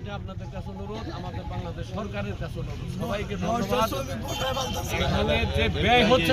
এইটা আপনাদের কাছে অনুরোধ আমাদের বাংলাদেশ সরকারের কাছে অনুরোধ। সবাইকে ধন্যবাদ। এখানে যে ব্যয় হচ্ছে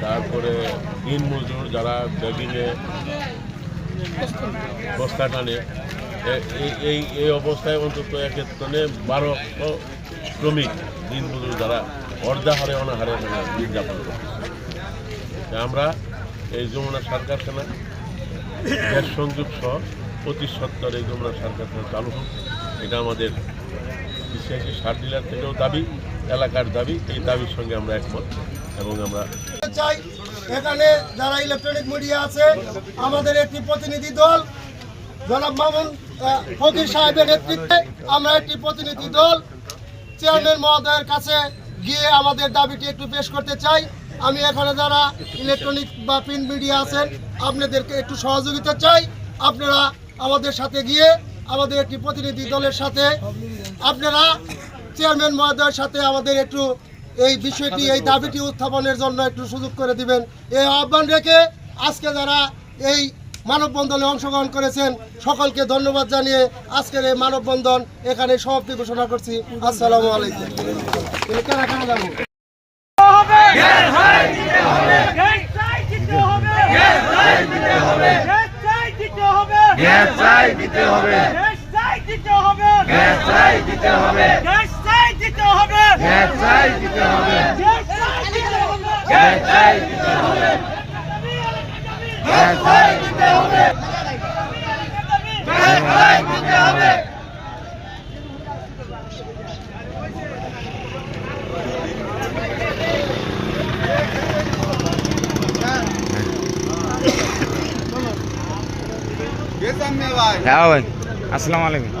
তারপরে দিন মজুর যারা ব্যাগিংয়ে বস্তা টানে এই- এই অবস্থায় অন্তত এক বারোশো শ্রমিক দিন মজুর যারা অর্ধাহারে, অনাহারে দিন যাপন করতেছে। তা আমরা এই যমুনা সার কারখানা গ্যাস সংযোগ সহ পঁচিশ সত্তর এই যমুনা সার কারখানা চালু হোক। এটা আমাদের বিশ্বাসী সার ডিলার থেকেও দাবি। এলাকার দাবি, এই দাবির সঙ্গে আমরা একমত এবং আমরা চাই এখানে যারা ইলেকট্রনিক মিডিয়া আছে, আমাদের একটি প্রতিনিধি দল, জনাব মামুন ফকির সাহেবের নেতৃত্বে আমরা একটি প্রতিনিধি দল, চেয়ারম্যান মহোদয়ের কাছে গিয়ে আমাদের দাবিটি একটু পেশ করতে চাই। আমি এখানে যারা ইলেকট্রনিক বা প্রিন্ট মিডিয়া আছেন, আপনাদেরকে একটু সহযোগিতা চাই। আপনারা আমাদের সাথে গিয়ে আমাদের একটি প্রতিনিধি দলের সাথে। আপনারা চেয়ারম্যান মহোদয়ের সাথে আমাদের একটু এই বিষয়টি এই দাবিটি উত্থাপনের জন্য একটু সুযোগ করে দিবেন। এই আহ্বান রেখে আজকে যারা এই মানববন্ধনে অংশগ্রহণ করেছেন সকলকে ধন্যবাদ জানিয়ে আজকের এই মানববন্ধন এখানে সমাপ্তি ঘোষণা করছি। আসসালামু আলাইকুম কারা কারা যাব গ্যাস চাই দিতে হবে গ্যাস চাই দিতে হবে। গ্যাস চাই দিতে হবে। গ্যাস চাই দিতে হবে। গ্যাস চাই দিতে হবে। গ্যাস চাই দিতে হবে। আসসালামু আলাইকুম।